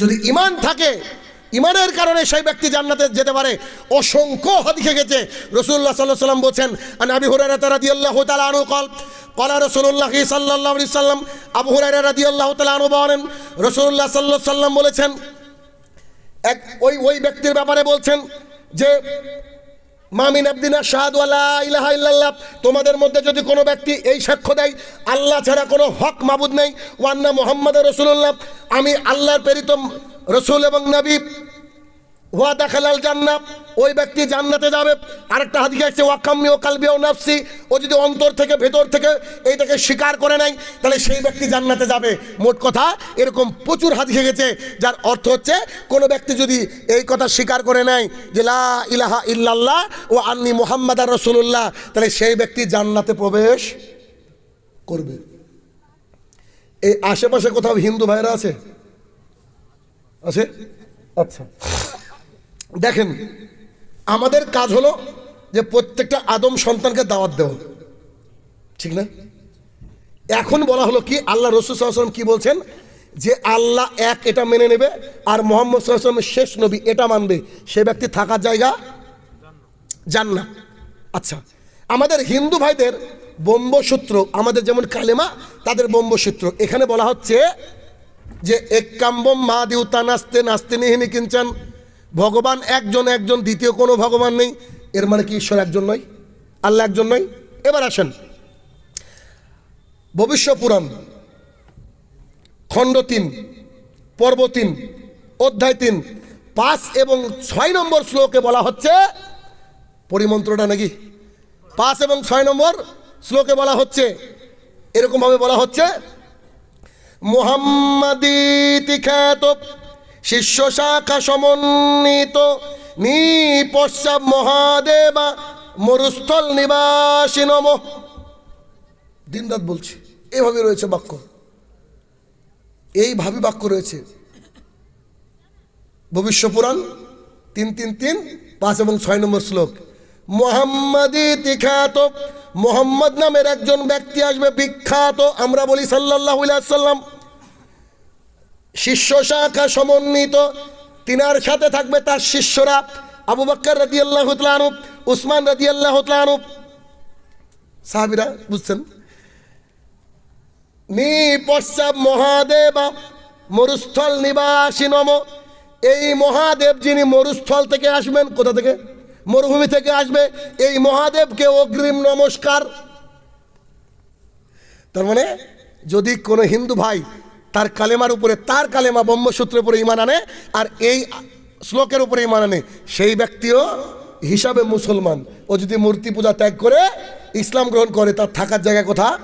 যদি ইমান থাকে ইমানের কারণে সেই ব্যক্তি জান্নাতে যেতে পারে। অসংখ্য হাদিসে গেছে রসুল্লাহ সাল্লাহ সাল্লাম বলছেন আর আবি হুরায়রা দিয়াল্লাহ তালা আনু কল কলা রসুল্লাহ সাল্লাহ সাল্লাম আবু হুরায়রা রাদিয়াল্লাহু তালা আনু বলেন রসুল্লাহ সাল্লাহ সাল্লাম বলেছেন, এক ওই ওই ব্যক্তির ব্যাপারে বলছেন যে মামিন আব্দিনা শাহাদওয়ালা ইলাহা ইল্লাল্লাহ। তোমাদের মধ্যে যদি কোনো ব্যক্তি এই সাক্ষ্য দেয়, আল্লাহ ছাড়া কোনো হক মাবুদ নেই। ওয়ান্না মোহাম্মদ রসুল্লাহ আমি আল্লাহর প্রেরিত রসুল এবং নবী। হুয়া দেখালাল জান্নাত, ওই ব্যক্তি জান্নাতে যাবে। আরেকটা হাদিকে আছে ওয়াকাম্মি ও কালবি ও নাফসি, ও যদি অন্তর থেকে ভেতর থেকে এইটাকে স্বীকার করে নেয়, তাহলে সেই ব্যক্তি জান্নাতে যাবে। মোট কথা, এরকম প্রচুর হাদিসে গেছে যার অর্থ হচ্ছে, কোনো ব্যক্তি যদি এই কথা স্বীকার করে নেয় যে, লা ইলাহা ইল্লাল্লাহ ও আন্নি মোহাম্মদ আর রসুল্লাহ তাহলে সেই ব্যক্তি জান্নাতে প্রবেশ করবে। এই আশেপাশে কোথাও হিন্দু ভাইরা আছে? আছে? আচ্ছা। দেখেন, আমাদের কাজ হলো যে প্রত্যেকটা আদম সন্তানকে দাওয়াত দেওয়া। ঠিক না? এখন বলা হলো কি, আল্লাহ রসুল সাল্লাম কি বলছেন? যে আল্লাহ এক এটা মেনে নেবে, আর মোহাম্মদ সাল্লামের শেষ নবী এটা মানবে। সে ব্যক্তি থাকার জায়গা জান্না আচ্ছা আমাদের হিন্দু ভাইদের ব্রহ্মসূত্র, আমাদের যেমন কালেমা, তাদের ব্রহ্মসূত্র। এখানে বলা হচ্ছে যে একাম্বম মা দিউতা নাচতে নাচতে নিহিনি কিনছেন ভগবান একজন একজন, দ্বিতীয় কোনো ভগবান নেই। এর মানে কি ঈশ্বর একজন নয়? আল্লাহ একজন নয়? এবার আসেন। ভবিষ্য পুরাণ, খণ্ড তিন, পর্ব তিন, অধ্যায় তিন, পাঁচ এবং ছয় নম্বর শ্লোকে বলা হচ্ছে, পরিমন্ত্রটা নাকি? পাঁচ এবং ছয় নম্বর শ্লোকে বলা হচ্ছে, এরকমভাবে বলা হচ্ছে মোহাম্মদীতি খ্যাত শিষ্য শাখা সমন্বিত নিপশ্চাপ মহাদেবা মরুস্থল নিবাসী নম। দিনরাত বলছি, এভাবে রয়েছে বাক্য। এইভাবে বাক্য রয়েছে। ভবিষ্য পুরাণ, তিন তিন তিন, পাঁচ এবং ছয় নম্বর শ্লোক। মোহাম্মদী খ্যাত মোহাম্মদ নামের একজন ব্যক্তি আসবে বিখ্যাত, আমরা বলি সাল্লাহ সাল্লাম শিষ্য শাখা সমন্বিত। তিনার সাথে থাকবে তার শিষ্যরা আবু বাক্কর রাজি আল্লাহ আনুপ উসমান রাজি আল্লাহ আনুপ সাহাবিরা বুঝছেন? নি পশ্চাৎ মহাদেব, মরুস্থল নিবাসী নম। এই মহাদেব যিনি মরুস্থল থেকে আসবেন, কোথা থেকে? মরুভূমি থেকে আসবে। এই মহাদেবকে অগ্রিম নমস্কার। তার মানে যদি কোনো হিন্দু ভাই তার কালেমার উপরে, তার কালেমা ব্রহ্মসূত্রের উপরে ইমান আনে, আর এই শ্লোকের উপরে ইমান আনে। সেই ব্যক্তিও হিসাবে মুসলমান। ও যদি মূর্তি পূজা ত্যাগ করে, ইসলাম গ্রহণ করে, তার থাকার জায়গা কোথা?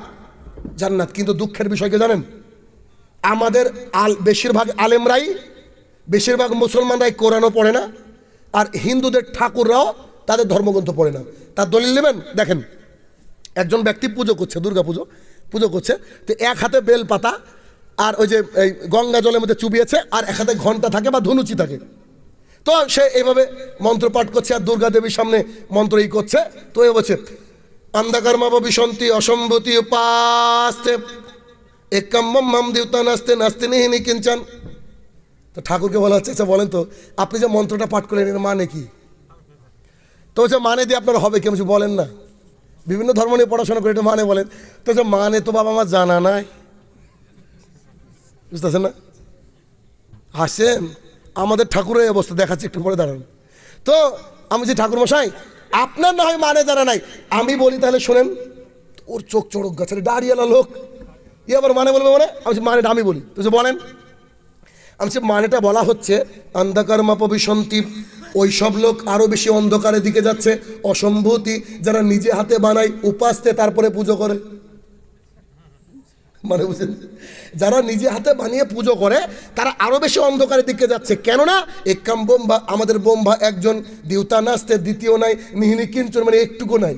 জান্নাত। কিন্তু দুঃখের বিষয়কে জানেন? আমাদের আল, বেশিরভাগ আলেমরাই, বেশিরভাগ মুসলমানরাই কোরআনও পড়ে না, আর হিন্দুদের ঠাকুররাও তাদের ধর্মগ্রন্থ পড়ে না। তার দলিল নেবেন? দেখেন, একজন ব্যক্তি পুজো করছে দুর্গা পুজো পুজো করছে, তো এক হাতে বেল পাতা আর ওই যে, এই গঙ্গা জলের মধ্যে চুবিয়েছে, আর এক হাতে ঘণ্টা থাকে বা ধনুচি থাকে। তো সে এইভাবে মন্ত্র পাঠ করছে, আর দুর্গা দেবীর সামনে মন্ত্র ই করছে। তো এ বলছে, অন্ধকার মাব বিসন্তি অসম্ভূতি উপাস্তে একাম্মম মাম দেবতা নাচতে নাচতে নিহিনি কিঞ্চান। তো ঠাকুরকে বলা হচ্ছে আচ্ছা বলেন তো, আপনি যে মন্ত্রটা পাঠ করলেন, এর মানে কি? তো হচ্ছে মানে দিয়ে আপনার হবে কিছু বলেন না। বিভিন্ন ধর্ম নিয়ে পড়াশোনা করে, এটা মানে বলেন। তো হচ্ছে মানে তো বাবা আমার জানা নাই। বুঝতেছেন না? হাসেন আমাদের ঠাকুরের অবস্থা দেখাচ্ছি, একটু পরে দাঁড়ান। তো আমি যে ঠাকুর মশাই আপনার না হয় মানে জানা নাই, আমি বলি তাহলে শোনেন। ওর চোখ চড়ক গাছের দাঁড়িয়েলা লোক। ই আবার মানে বলবে মানে? আমি মানেটা আমি বলি। তো বলেন। আমি মানেটা বলা হচ্ছে, অন্ধকার মাপবিসন্তি ওই সব লোক আরও বেশি অন্ধকারের দিকে যাচ্ছে, অসম্ভূতি, যারা নিজে হাতে বানায়, উপাসতে তারপরে পুজো করে। মানে বুঝলেন? যারা নিজে হাতে বানিয়ে পুজো করে, তারা আরও বেশি অন্ধকারের দিকে যাচ্ছে। কেননা একাম বোম্বা আমাদের বোম্বা একজন দিউতা নাচতে, দ্বিতীয় নাই মিহিনি কিঞ্চন মানে একটুকু নাই।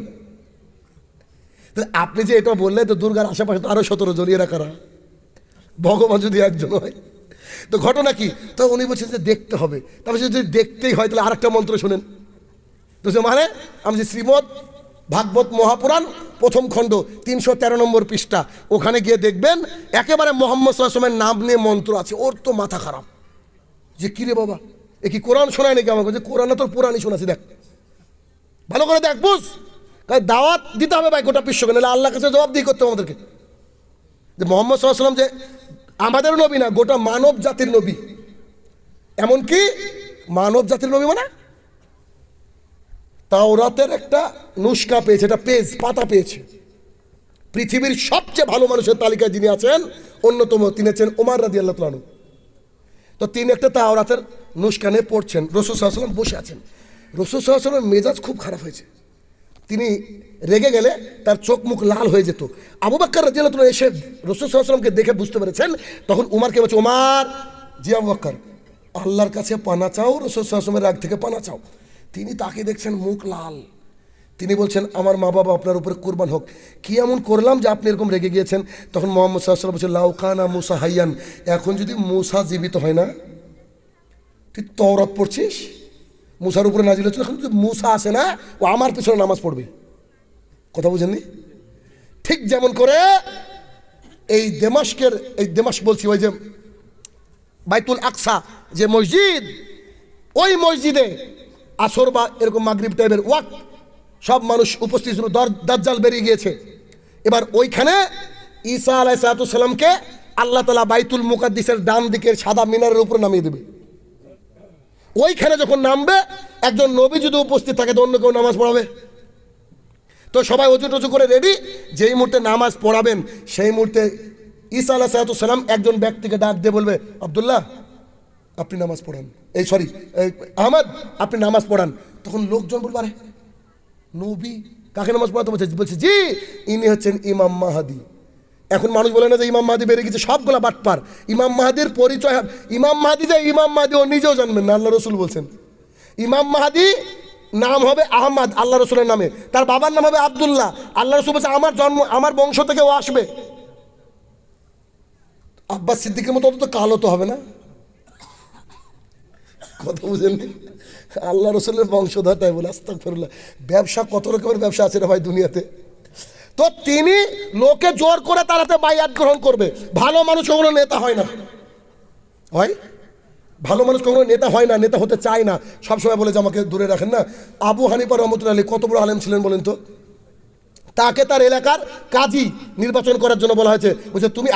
আপনি যে এটা বললে তো দুর্গার আশেপাশে তো আরও সতেরো জড়িয়ে রাখারা ভগবান যদি একজন হয়। তো ঘটনা কি? তো উনি বলছেন যে দেখতে হবে। তারপরে যদি দেখতেই হয়, তাহলে আরেকটা মন্ত্র শোনেন। তো সে মানে? আমি যে শ্রীমদ ভাগবত মহাপুরাণ, প্রথম খণ্ড, তিনশো তেরো নম্বর পৃষ্ঠা। ওখানে গিয়ে দেখবেন, একেবারে মোহাম্মদ সাল্লামের নাম নিয়ে মন্ত্র আছে। ওর তো মাথা খারাপ। যে কিরে বাবা? এ কি কোরআন শোনায় নাকি আমাকে? যে কোরআনে তোর পুরাণই শোনাছি, দেখ। ভালো করে দেখ, বুঝ। কারণ দাওয়াত দিতে হবে ভাই গোটা বিশ্বকে, নাহলে আল্লাহ কাছে জবাব দিয়ে করতে হবে আমাদেরকে। যে মোহাম্মদ সাল্লাম যে আমাদের নবী না, গোটা মানব জাতির নবী। এমনকি মানব জাতির নবী মানে তাওরাতের একটা নুস্কা পেয়েছে একটা পেজ, পাতা পেয়েছে। পৃথিবীর সবচেয়ে ভালো মানুষের তালিকায় যিনি আছেন, অন্যতম তিনি আছেন ওমার রাদি আল্লাহ তালু তো তিনি একটা তাওরাতের নুস্কানে পড়ছেন, রসুল সাল্লাম বসে আছেন। রসুল সাল্লামের মেজাজ খুব খারাপ হয়েছে। তিনি রেগে গেলে তার চোখ মুখ লাল হয়ে যেত। আবু বাক্কর রাজিয়াল এসে রসুল সাল্লামকে দেখে বুঝতে পেরেছেন, তখন উমারকে বলছে ওমার জি আবু বাক্কর আল্লাহর কাছে পানা চাও, রসুল সাল্লামের রাগ থেকে পানা চাও। তিনি তাকে দেখছেন মুখ লাল। তিনি বলছেন, আমার মা বাবা আপনার উপরে কোরবান হোক। কি এমন করলাম যে আপনি এরকম রেগে গিয়েছেন? তখন মোহাম্মদ সাল্লাম বলছেন লাউকানা মুসা হাইয়ান। এখন যদি মুসা জীবিত হয় না, তুই তওরাত পড়ছিস? মুসার উপরে নাজিল হচ্ছিল এখন যদি মুসা আসে না, ও আমার পিছনে নামাজ পড়বে। কথা বুঝেননি? ঠিক যেমন করে এই দেমাস্কের এই দেমাস্ক বলছি, ওই যে বাইতুল আকসা যে মসজিদ, ওই মসজিদে আসর বা এরকম মাগরিব টাইপের ওয়াক সব মানুষ উপস্থিত ছিল দাজ্জাল বেরিয়ে গিয়েছে। এবার ওইখানে ঈসা আলাই সালাতামকে আল্লাহ তালা বাইতুল মুকাদ্দিসের ডান দিকের সাদা মিনারের উপরে নামিয়ে দেবে। ওইখানে যখন নামবে, একজন নবী যদি উপস্থিত থাকে তো অন্য কেউ নামাজ পড়াবে। তো সবাই অজু টজু করে রেডি যেই মুহূর্তে নামাজ পড়াবেন, সেই মুহূর্তে ঈসা আল্লাহ সালাতাম একজন ব্যক্তিকে ডাক দিয়ে বলবে, আবদুল্লাহ আপনি নামাজ পড়ান। এই সরি আহমদ, আপনি নামাজ পড়ান। তখন লোকজন বলবে, আরে, নবী কাকে নামাজ পড়াতে বলছে? বলছে, জি, ইনি হচ্ছেন ইমাম মাহাদি। এখন মানুষ বলে না যে ইমাম মাহাদি বেড়ে গেছে, সবগুলা বাটপার। ইমাম মাহাদির পরিচয় ইমাম মাহাদি যে ইমাম মাহাদি, ও নিজেও জানবেন না, আল্লাহ রসুল বলছেন। ইমাম মাহাদি নাম হবে আহমদ, আল্লাহ রসুলের নামে। তার বাবার নাম হবে আবদুল্লাহ। আল্লাহ রসুল বলছে, আমার জন্ম, আমার বংশ থেকে ও আসবে। আব্বাস সিদ্দিকের মতো অত তো কালো তো হবে না? কথা বুঝেননি আল্লাহ রসুলের বংশধর, তাই বলে আস্তাক ফেরুল্লাহ ব্যবসা কত রকমের ব্যবসা আছে রে ভাই দুনিয়াতে? তো তিনি লোকে জোর করে তারাতে বাইয়াত গ্রহণ করবে। ভালো মানুষ কখনো নেতা হয় না। হয়? ভালো মানুষ কখনো নেতা হয় না, নেতা হতে চায় না। সবসময় বলে যে, আমাকে দূরে রাখেন না। আবু হানিফা রহমতুল্লাহ আলী কত বড় আলেম ছিলেন বলেন তো? তাকে তার এলাকার কাজী নির্বাচন করার জন্য বলা হয়েছে। বলছে, তুমি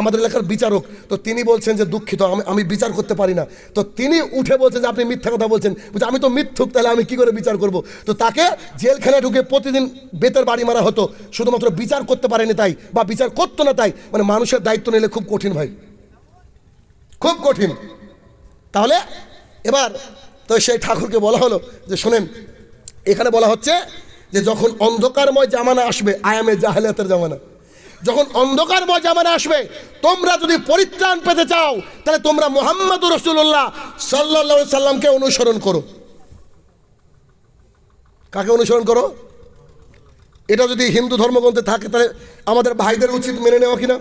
আমাদের এলাকার বিচারক। তো তিনি বলছেন যে, দুঃখিত, আমি আমি বিচার করতে পারি না। তো তিনি উঠে বলছেন যে, আপনি মিথ্যা কথা বলছেন। বলছে, আমি তো মিথ্যুক, তাহলে আমি কি করে বিচার করব? তো তাকে জেলখানায় ঢুকে প্রতিদিন বেতের বাড়ি মারা হতো। শুধুমাত্র বিচার করতে পারেনি তাই, বা বিচার করতো না তাই মানে মানুষের দায়িত্ব নিলে খুব কঠিন ভাই। খুব কঠিন। তাহলে এবার তো সেই ঠাকুরকে বলা হলো যে, শোনেন, এখানে বলা হচ্ছে যে যখন অন্ধকারময় জামানা আসবে আয়ামে জাহেলিয়াতের জামানা। যখন অন্ধকারময় জামানা আসবে, তোমরা যদি পরিত্রাণ পেতে চাও, তাহলে তোমরা মোহাম্মদ রসুল্লাহ সাল্লা সাল্লামকে অনুসরণ করো। কাকে অনুসরণ করো? এটা যদি হিন্দু ধর্মগ্রন্থে থাকে, তাহলে আমাদের ভাইদের উচিত মেনে নেওয়া কিনা?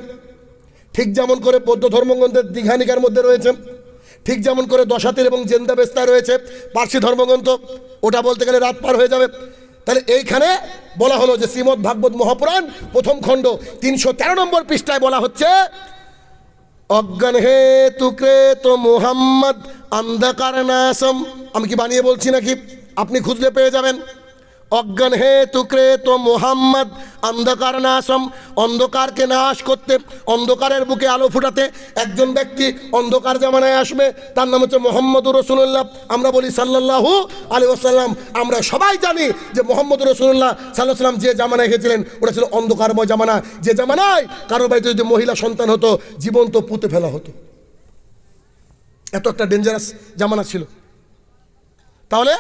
ঠিক যেমন করে বৌদ্ধ ধর্মগ্রন্থের দীঘানিকার মধ্যে রয়েছে, ঠিক যেমন করে দশাতির এবং জেন্দা বেস্তায় রয়েছে, পার্সি ধর্মগ্রন্থ, ওটা বলতে গেলে রাত পার হয়ে যাবে। তাহলে এইখানে বলা হলো যে শ্রীমদ ভাগবত মহাপুরাণ, প্রথম খণ্ড, তিনশো তেরো নম্বর পৃষ্ঠায় বলা হচ্ছে, অজ্ঞান হে তুক্রে তো মোহাম্মদ, অন্ধকার নাসম। আমি কি বানিয়ে বলছি নাকি? আপনি খুঁজলে পেয়ে যাবেন। অজ্ঞান হে তুকরে তো মোহাম্মদ অন্ধকার নাশম অন্ধকারকে নাশ করতে, অন্ধকারের বুকে আলো ফুটাতে একজন ব্যক্তি অন্ধকার জামানায় আসবে, তার নাম হচ্ছে মোহাম্মদ রসুল্লাহ আমরা বলি সাল্লাল্লাহু আলী ওসাল্লাম আমরা সবাই জানি যে মোহাম্মদ রসুল্লাহ সাল্লাহ সাল্লাম যে জামানায় এসেছিলেন, ওটা ছিল অন্ধকারময় জামানা। যে জামানায় কারও বাড়িতে যদি মহিলা সন্তান হতো জীবন্ত পুঁতে ফেলা হতো। এত একটা ডেঞ্জারাস জামানা ছিল। তাহলে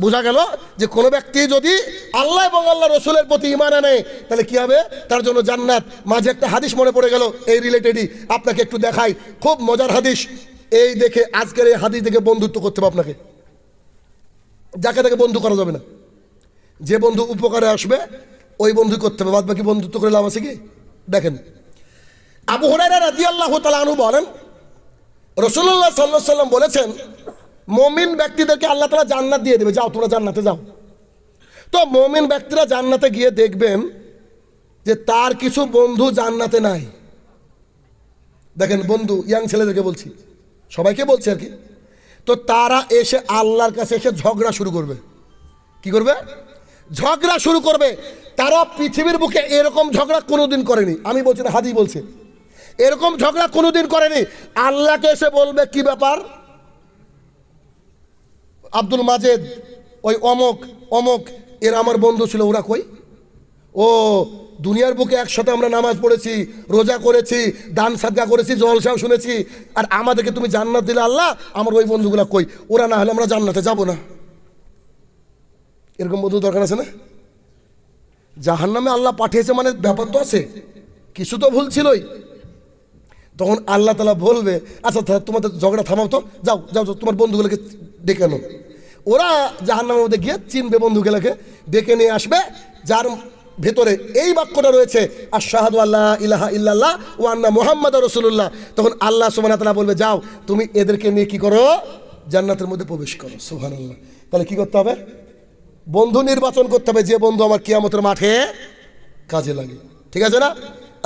বোঝা গেল যে কোনো ব্যক্তি যদি আল্লাহ এবং আল্লাহ রসুলের প্রতি ইমান আনে, তাহলে কি হবে? তার জন্য জান্নাত। মাঝে একটা হাদিস মনে পড়ে গেল, এই রিলেটেডই আপনাকে একটু দেখাই। খুব মজার হাদিস। এই দেখে আজকের এই হাদিস দেখে বন্ধুত্ব করতে হবে আপনাকে। যাকে তাকে বন্ধু করা যাবে না। যে বন্ধু উপকারে আসবে, ওই বন্ধু করতে হবে। বাদ বাকি বন্ধুত্ব করে লাভ আছে কি? দেখেন। আবু হরাইরা রাজি আল্লাহ তালু বলেন রসুল্লাহ সাল্লাহ সাল্লাম বলেছেন মমিন ব্যক্তিদেরকে আল্লাহ তালা জান্নাত দিয়ে দেবে। যাও, তোমরা জান্নাতে যাও। তো মমিন ব্যক্তিরা জান্নাতে গিয়ে দেখবেন যে তার কিছু বন্ধু জান্নাতে নাই। দেখেন, বন্ধু, ইয়াং ছেলেদেরকে বলছি। সবাইকে বলছি আর কি। তো তারা এসে আল্লাহর কাছে এসে ঝগড়া শুরু করবে। কি করবে? ঝগড়া শুরু করবে। তারা পৃথিবীর বুকে এরকম ঝগড়া কোনোদিন করেনি। আমি বলছি না, হাদি বলছে। এরকম ঝগড়া কোনোদিন করেনি। আল্লাহকে এসে বলবে, কি ব্যাপার? আব্দুল মাজেদ ওই অমক অমক এর আমার বন্ধু ছিল ওরা কই? ও দুনিয়ার বুকে একসাথে আমরা নামাজ পড়েছি রোজা করেছি দান সাদগা করেছি জলসাও শুনেছি আর আমাদেরকে তুমি জান্নাত দিলে আল্লাহ আমার ওই বন্ধুগুলা কই? ওরা না হলে আমরা জান্নাতে যাব না। এরকম বন্ধু দরকার আছে না? জাহান নামে আল্লাহ পাঠিয়েছে মানে ব্যাপার তো আছে। কিছু তো ভুল ছিলই। তখন আল্লাহ তালা বলবে আচ্ছা তোমাদের ঝগড়া থামাও তো। যাও যাও, তোমার বন্ধুগুলোকে ডেকে আনো ওরা জাহান নামের মধ্যে গিয়ে চিনবে বন্ধুগুলোকে, ডেকে নিয়ে আসবে, যার ভেতরে এই বাক্যটা রয়েছে আর শাহাদু আল্লাহ ইলাহা ইল্লাল্লাহ ও আন্না মোহাম্মদ রসুল্লাহ তখন আল্লাহ সুবাহ তালা বলবে, যাও, তুমি এদেরকে নিয়ে কি করো? জান্নাতের মধ্যে প্রবেশ করো। সুহান আল্লাহ তাহলে কি করতে হবে? বন্ধু নির্বাচন করতে হবে, যে বন্ধু আমার কিয়ামতের মাঠে কাজে লাগে। ঠিক আছে না?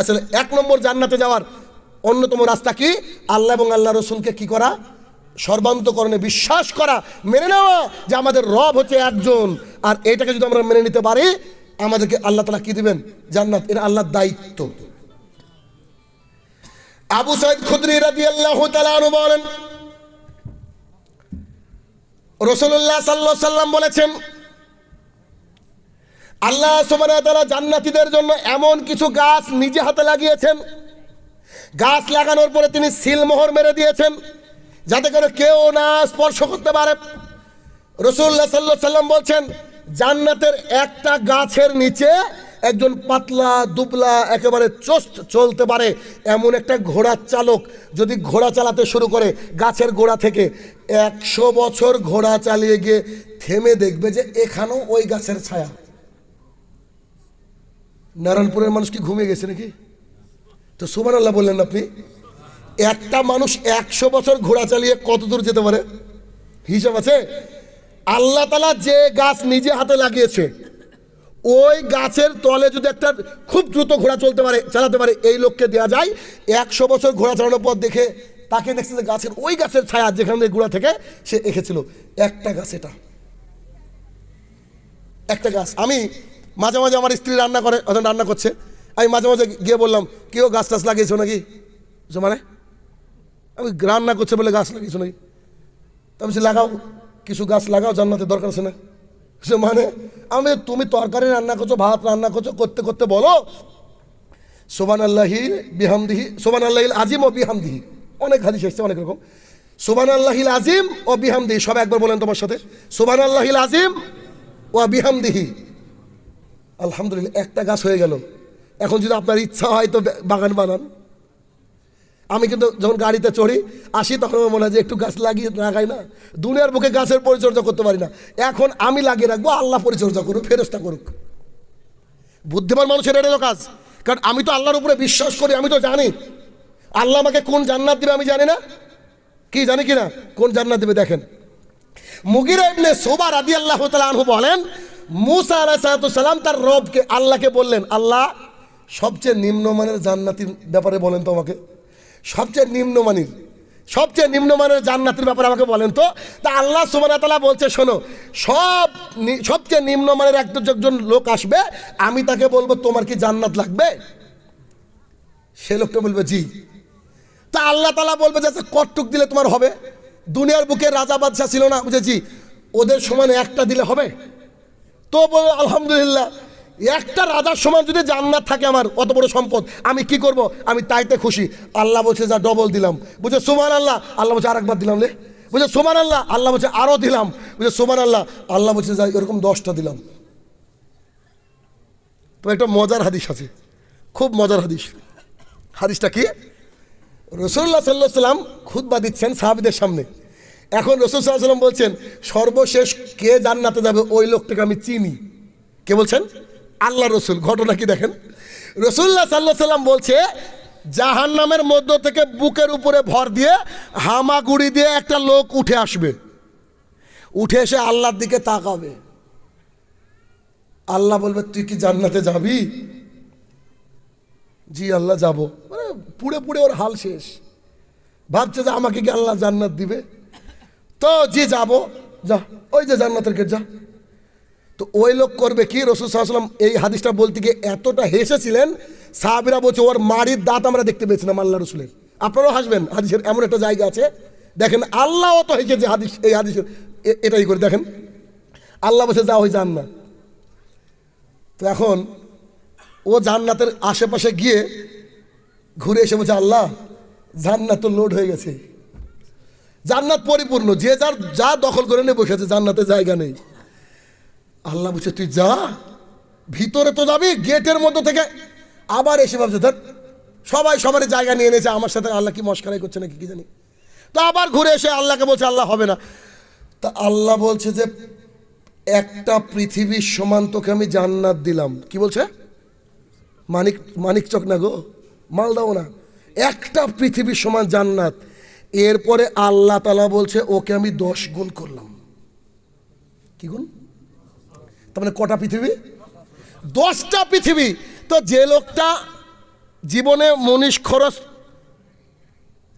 আসলে এক নম্বর জান্নাতে যাওয়ার অন্যতম রাস্তা কি? আল্লাহ এবং আল্লাহ রসুলকে কি করা? সর্বান্তকরণে বিশ্বাস করা, মেনে নেওয়া যে আমাদের রব হচ্ছে একজন। আর এটাকে যদি আমরা মেনে নিতে পারি, আমাদেরকে আল্লাহ তালা কি দিবেন? জান্নাত এটা আল্লাহর দায়িত্ব। আবু সাইদ খুদ্রি রাদি আল্লাহ বলেন রসুল্লাহ সাল্লাহ সাল্লাম বলেছেন, আল্লাহ তাআলা জান্নাতীদের জন্য এমন কিছু গাছ নিজে হাতে লাগিয়েছেন। গাছ লাগানোর পরে তিনি সিলমোহর মেরে দিয়েছেন। যাতে করে কেউ না স্পর্শ করতে পারে। রসুল্লাহ সাল্লাহ সাল্লাম বলছেন, জান্নাতের একটা গাছের নিচে একজন পাতলা, দুবলা, একেবারে চোস্ট চলতে পারে এমন একটা ঘোড়ার চালক। যদি ঘোড়া চালাতে শুরু করে গাছের গোড়া থেকে একশো বছর ঘোড়া চালিয়ে গিয়ে থেমে দেখবে যে এখানেও ওই গাছের ছায়া। নারায়ণপুরের মানুষ কি ঘুমিয়ে গেছে নাকি? তো সুমান আল্লাহ বললেন আপনি একটা মানুষ একশো বছর ঘোড়া চালিয়ে কত দূর যেতে পারে? হিসাব আছে? আল্লাহ তালা যে গাছ নিজে হাতে লাগিয়েছে, ওই গাছের তলে যদি একটা খুব দ্রুত ঘোড়া চলতে পারে, চালাতে পারে, এই লোককে দেওয়া যায়। একশো বছর ঘোড়া চালানোর পর দেখে তাকে দেখছে যে গাছের ওই গাছের ছায়া যেখান থেকে ঘোড়া থেকে সে এঁকেছিল। একটা গাছ এটা। একটা গাছ। আমি মাঝে মাঝে আমার স্ত্রী রান্না করে রান্না করছে। আমি মাঝে মাঝে গিয়ে বললাম কেউ গাছ টাছ লাগিয়েছো নাকি? মানে? আমি রান্না করছে বলে গাছ লাগিয়েছো নাকি তা আমি বলছি, লাগাও কিছু গাছ লাগাও জান্নাতের দরকার আছে না? সে মানে আমি তুমি তরকারি রান্না করছ ভাত রান্না করছ করতে করতে বলো সোবান আল্লাহির বিহামদিহি সোবান আল্লাহিল আজিম ও বিহামদিহি। অনেক হাদিস এসছে অনেক রকম। সোবান আল্লাহিল আজিম ও বিহামদিহি সব একবার বলেন তোমার সাথে। সোবান আল্লাহিল আজিম ও বিহামদিহি। আলহামদুলিল্লাহ একটা গাছ হয়ে গেল। এখন যদি আপনার ইচ্ছা হয় তো বাগান বানান। আমি কিন্তু যখন গাড়িতে চড়ি, আসি তখন আমার মনে হয় যে একটু গাছ লাগিয়ে লাগাই না। দুনিয়ার বুকে গাছের পরিচর্যা করতে পারি না। এখন আমি লাগিয়ে রাখব, আল্লাহ পরিচর্যা করুক ফেরস্তা করুক। বুদ্ধিমান মানুষের এটা হলো কাজ। কারণ আমি তো আল্লাহর উপরে বিশ্বাস করি, আমি তো জানি। আল্লাহ আমাকে কোন জান্নাত দিবে আমি জানি না। কি জানি কি না কোন জান্নাত দিবে দেখেন। মুগিরা ইবনে সোবা রাদি আল্লাহ আনহু বলেন, মুসা আলাইসালাম তার রবকে, আল্লাহকে বললেন, আল্লাহ, সবচেয়ে নিম্নমানের জান্নাতির ব্যাপারে বলেন তো আমাকে। সবচেয়ে নিম্নমানের সবচেয়ে নিম্নমানের জান্নাতের ব্যাপারে আমাকে বলেন তো। তা আল্লাহ সুবানা তালা বলছে শোনো সব সবচেয়ে নিম্নমানের এক দুজন লোক আসবে আমি তাকে বলব তোমার কি জান্নাত লাগবে? সে লোকটা বলবে জি। তা আল্লাহ তালা বলবে যে আচ্ছা, কটটুক দিলে তোমার হবে? দুনিয়ার বুকে রাজা বাদশাহ ছিল না বুঝেছি ওদের সমান একটা দিলে হবে? তো বলে আলহামদুলিল্লাহ। একটা রাজার সমান যদি জান্নাত থাকে আমার, অত বড় সম্পদ, আমি কি করব? আমি তাইতে খুশি। আল্লাহ বলছে, যা ডবল দিলাম। বুঝে সুমান আল্লাহ আল্লাহ বলছে, আরেকবার দিলাম রে বুঝে সুমান আল্লাহ আল্লাহ বলছে আরও দিলাম। বুঝে সুমান আল্লাহ আল্লাহ বলছে, যা, এরকম দশটা দিলাম। তো একটা মজার হাদিস আছে, খুব মজার হাদিস। হাদিসটা কি? রসুল্লাহ সাল্লাহ সাল্লাম খুদ্া দিচ্ছেন সাহাবিদের সামনে। এখন রসুল সাল্লাহ সাল্লাম বলছেন, সর্বশেষ কে জান্নাতে যাবে, ওই লোকটাকে আমি চিনি। কে বলছেন? আল্লাহ রসুল, ঘটনা কি দেখেন? রসুল্লাহ সাল্লাহ সাল্লাম বলছে জাহান নামের মধ্য থেকে বুকের উপরে ভর দিয়ে হামাগুড়ি দিয়ে একটা লোক উঠে আসবে। উঠে এসে আল্লাহর দিকে তাকাবে। আল্লাহ বলবে, তুই কি জান্নাতে যাবি? জি, আল্লাহ যাব। মানে পুড়ে পুড়ে ওর হাল শেষ। ভাবছে যে আমাকে কি আল্লাহ জান্নাত দিবে? তো জি, যাব। যা, ওই যে জান্নাতের গেট, যা। তো ওই লোক করবে কি? রসুল সাল্লাম এই হাদিসটা বলতে গিয়ে এতটা হেসেছিলেন, সাহাবিরা বলছে, ওর মাড়ির দাঁত আমরা দেখতে পেয়েছিলাম আল্লাহ রসুলের। আপনারাও হাসবেন, হাদিসের এমন একটা জায়গা আছে। দেখেন আল্লাহও তো হেসেছে হাদিস, এই হাদিসের এটাই করে দেখেন। আল্লাহ বসে যা ওই জান্নাত। তো এখন ও জান্নাতের আশেপাশে গিয়ে ঘুরে এসে বলছে, আল্লাহ জান্নাত তো লোড হয়ে গেছে। জান্নাত পরিপূর্ণ। যে যার, যা দখল করে নিয়ে বসে আছে জান্নাতে জায়গা নেই। আল্লাহ বলছে, তুই যা, ভিতরে তো যাবি, গেটের মধ্যে থেকে। আবার এসে ভাবছে, ধর, সবাই সবার জায়গা নিয়ে নিয়েছে আমার সাথে আল্লাহ কি মস্কারাই করছে নাকি কি জানি? তো আবার ঘুরে এসে আল্লাহকে বলছে, আল্লাহ হবে না। তা আল্লাহ বলছে যে, একটা পৃথিবীর সমান তোকে আমি জান্নাত দিলাম। কি বলছে? মানিক মানিক চক না গো মালদাও না। একটা পৃথিবীর সমান জান্নাত। এরপরে আল্লাহ তালা বলছে, ওকে আমি দশ গুণ করলাম। কি গুণ? তার মানে কটা পৃথিবী? দশটা পৃথিবী। তো যে লোকটা জীবনে মনীষ খরচ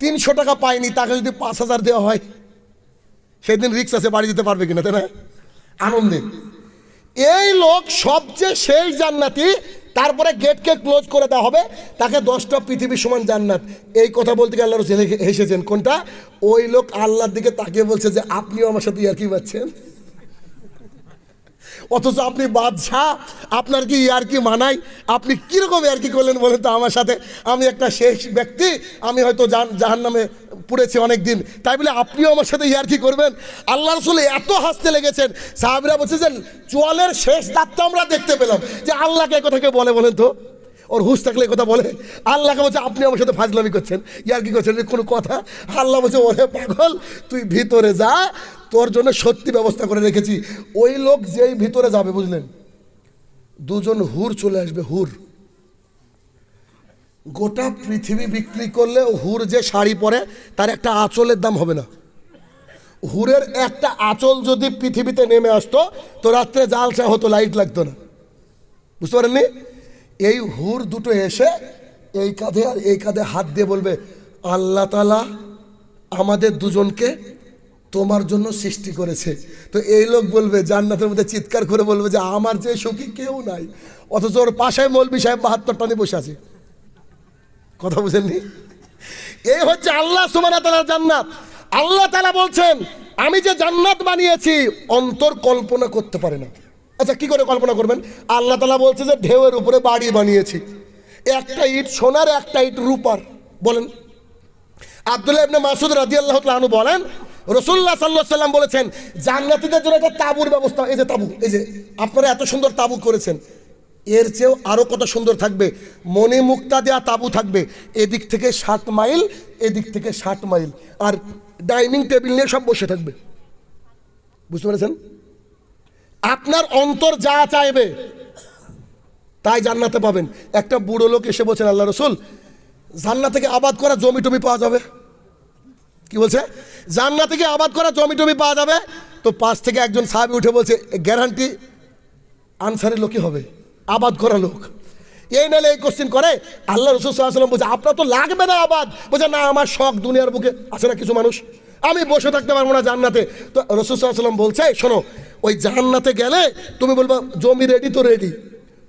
তিনশো টাকা পায়নি, তাকে যদি পাঁচ হাজার দেওয়া হয়, সেদিন রিক্স আছে, বাড়ি যেতে পারবে কিনা, তাই না? আনন্দে। এই লোক সবচেয়ে শেষ জান্নাতি, তারপরে গেটকে ক্লোজ করে দেওয়া হবে, তাকে দশটা পৃথিবীর সমান জান্নাত। এই কথা বলতে গিয়ে আল্লাহ হেসেছেন। কোনটা? ওই লোক আল্লাহর দিকে তাকিয়ে বলছে যে, আপনিও আমার সাথে ইয়ার কি পাচ্ছেন অথচ আপনি বাদশাহ, আপনার কি ইয়ার কি মানাই? আপনি কীরকম ইয়ার কি করলেন বলেন তো আমার সাথে? আমি একটা শেষ ব্যক্তি, আমি হয়তো জান জাহান নামে পড়েছি অনেক দিন তাই বলে আপনিও আমার সাথে ইয়ার কি করবেন? আল্লাহ রসুল এত হাসতে লেগেছেন। সাহাবিরা বলছে যে চোয়ালের শেষ দাঁতটা আমরা দেখতে পেলাম। যে আল্লাহকে এ কথা কে বলে বলেন তো? ওর হুশ থাকলে কথা বলে। আল্লাহকে বলছে, আপনি আমার সাথে ফাজলামি করছেন ইয়ার কি করছেন। কোনো কথা? আল্লাহ বলছে, ওরে পাগল, তুই ভিতরে যা তোর জন্য সত্যি ব্যবস্থা করে রেখেছি। ওই লোক যেই ভিতরে যাবে, বুঝলেন? দুজন হুর চলে আসবে, হুর। গোটা পৃথিবী বিক্রি করলে হুর যে শাড়ি পরে, তার একটা আঁচলের দাম হবে না। হুরের একটা আঁচল যদি পৃথিবীতে নেমে আসতো, তো রাত্রে জাল চা হতো, লাইট লাগতো না। বুঝতে পারেননি? এই হুর দুটো এসে এই কাঁধে আর এই কাঁধে হাত দিয়ে বলবে, আল্লাহ তালা আমাদের দুজনকে তোমার জন্য সৃষ্টি করেছে। তো এই লোক বলবে, জান্নাতের মধ্যে চিৎকার করে বলবে যে, আমার যে সুখী কেউ নাই। অথচ ওর পাশায় মৌলবি সাহেব বাহাত্তরটা টানে বসে আছে। কথা বুঝেননি? এই হচ্ছে আল্লাহ সুমানা তালার জান্নাত। আল্লাহ তালা বলছেন, আমি যে জান্নাত বানিয়েছি, অন্তর কল্পনা করতে পারে না। আচ্ছা কি করে কল্পনা করবেন? আল্লাহ তালা বলছে যে, ঢেউয়ের উপরে বাড়ি বানিয়েছি। একটা ইট সোনার, একটা ইট রূপার। বলেন। আব্দুল্লাহ মাসুদ তাআলা আনহু বলেন রসুল্লাহ সাল্লাহ সাল্লাম বলেছেন, জান্নাতীদের জন্য একটা তাবুর ব্যবস্থা। এই যে তাবু, এই যে আপনারা এত সুন্দর তাবু করেছেন, এর চেয়েও আরও কত সুন্দর থাকবে? মনে মুক্তা দেওয়া তাবু থাকবে। এদিক থেকে ষাট মাইল, এদিক থেকে ষাট মাইল। আর ডাইনিং টেবিল নিয়ে সব বসে থাকবে। বুঝতে পেরেছেন? আপনার অন্তর যা চাইবে, তাই জান্নাতে পাবেন। একটা বুড়ো লোক এসে বলছেন, আল্লাহ রসুল, জান্নাত থেকে আবাদ করা জমি টমি পাওয়া যাবে? কি বলছে? জান্নাত থেকে আবাদ করা জমি টমি পাওয়া যাবে। তো পাশ থেকে একজন সাহাবি উঠে বলছে, গ্যারান্টি, আনসারের লোকই হবে। আবাদ করা লোক। এই নাহলে এই কোশ্চিন করে, আল্লাহ রসুল সাল্লাম বলছে, আপনার তো লাগবে না আবাদ। বলছে, না, আমার শখ দুনিয়ার বুকে আছে না কিছু মানুষ। আমি বসে থাকতে পারব না জান্নাতে। তো রসুল সাল্লাম বলছে শোনো, ওই জান্নাতে গেলে তুমি বলব, জমি রেডি তো রেডি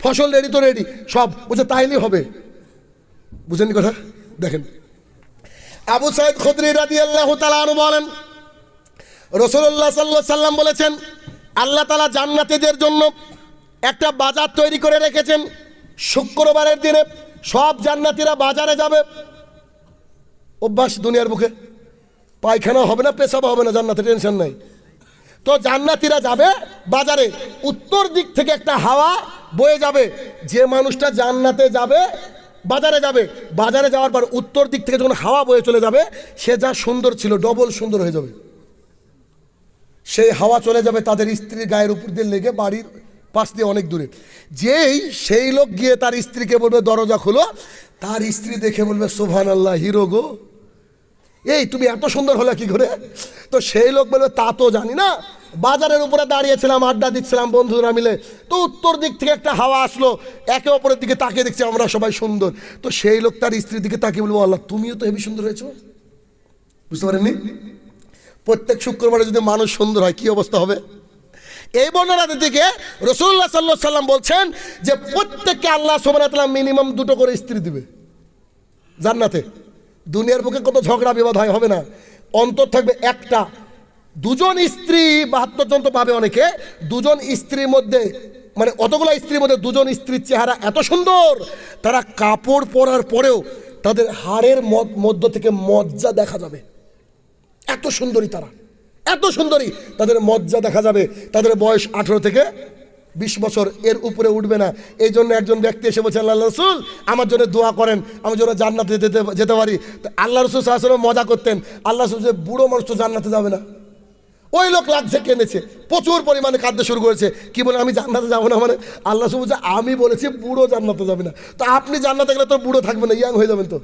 ফসল রেডি তো রেডি সব। বলছে, তাইলেই হবে। বুঝেননি কথা? দেখেন আবু সাইদ খুদরি রাদি আল্লাহ তালু বলেন রসুল্লাহ সাল্লাহ সাল্লাম বলেছেন, আল্লাহ তালা জান্নাতীদের জন্য একটা বাজার তৈরি করে রেখেছেন। শুক্রবারের দিনে সব জান্নাতীরা বাজারে যাবে। অভ্যাস দুনিয়ার বুকে। পায়খানা হবে না, পেশাব হবে না, জান্নাতে টেনশন নাই। তো জান্নাতীরা যাবে বাজারে, উত্তর দিক থেকে একটা হাওয়া বয়ে যাবে। যে মানুষটা জান্নাতে যাবে বাজারে যাবে। বাজারে যাওয়ার পর উত্তর দিক থেকে যখন হাওয়া বয়ে চলে যাবে, সে যা সুন্দর ছিল, ডবল সুন্দর হয়ে যাবে। সেই হাওয়া চলে যাবে তাদের স্ত্রীর গায়ের উপর দিয়ে লেগে বাড়ির পাশ দিয়ে অনেক দূরে। যেই, সেই লোক গিয়ে তার স্ত্রীকে বলবে, দরজা খুলো। তার স্ত্রী দেখে বলবে সোভান আল্লাহ হিরো গো। এই, তুমি এত সুন্দর হলে কি করে? তো সেই লোক বলবে, তা তো জানি না। বাজারের উপরে দাঁড়িয়েছিলাম, আড্ডা দিচ্ছিলাম, বন্ধুরা মিলে। তো উত্তর দিক থেকে একটা হাওয়া আসলো, একে অপরের দিকে তাকিয়ে দেখছি আমরা সবাই সুন্দর। তো সেই লোক তার স্ত্রীর দিকে তাকিয়ে বলব, আল্লাহ, তুমিও তো হেবি সুন্দর হয়েছো? বুঝতে পারেননি? প্রত্যেক শুক্রবারে যদি মানুষ সুন্দর হয়, কি অবস্থা হবে? এই বর্ণনাতে থেকে রসুল্লাহ সাল্লাহ সাল্লাম বলছেন যে, প্রত্যেককে আল্লাহ সোমানাতলাম মিনিমাম দুটো করে স্ত্রী দিবে। জান্নাতে। দুনিয়ার বুকে কত ঝগড়া বিবাদ হয়, হবে না। অন্তর থাকবে একটা দুজন স্ত্রী বাহাত্তর জন তো পাবে অনেকে। দুজন স্ত্রীর মধ্যে মানে অতগুলো স্ত্রীর মধ্যে দুজন স্ত্রীর চেহারা এত সুন্দর, তারা কাপড় পরার পরেও তাদের হাড়ের মধ্য থেকে মজ্জা দেখা যাবে। এত সুন্দরী তারা। এত সুন্দরী তাদের মজ্জা দেখা যাবে। তাদের বয়স আঠেরো থেকে বিশ বছর। এর উপরে উঠবে না। এই জন্য একজন ব্যক্তি এসে বলছে, আল্লাহ রসুল, আমার জন্য দোয়া করেন। আমি যেন জান্নাতে যেতে যেতে পারি। তো আল্লাহ রসুল আসলে মজা করতেন। আল্লাহ রসুল যে বুড়ো মানুষ তো জান্নাতে যাবে না। ওই লোক লাগছে কেনেছে প্রচুর পরিমাণে খাদ্য শুরু করেছে। কি বলে, আমি জান্নাতে যাব না মানে? আল্লাহ সব বলছে আমি বলেছি, বুড়ো জান্নাতে যাবে না। তো আপনি জান্নাতে গেলে তো বুড়ো থাকবে না, ইয়াং হয়ে যাবেন তো।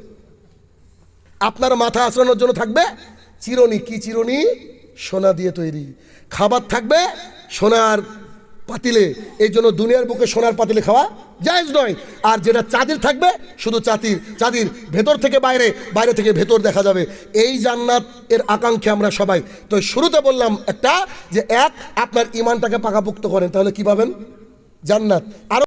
আপনার মাথা আঁচড়ানোর জন্য থাকবে চিরনি। কি চিরনি? সোনা দিয়ে তৈরি। খাবার থাকবে সোনার পাতিলে, এই জন্য দুনিয়ার বুকে সোনার পাতিলে খাওয়া জায়জ নয়। আর যেটা চাঁদির থাকবে, শুধু চাঁদির চাঁদির ভেতর থেকে বাইরে বাইরে থেকে ভেতর দেখা যাবে। এই জান্নাত এর আকাঙ্ক্ষা আমরা সবাই। তো শুরুতে বললাম একটা, যে এক, আপনার ইমানটাকে পাকাপুক্ত করেন, তাহলে কি পাবেন? জান্নাত। আরও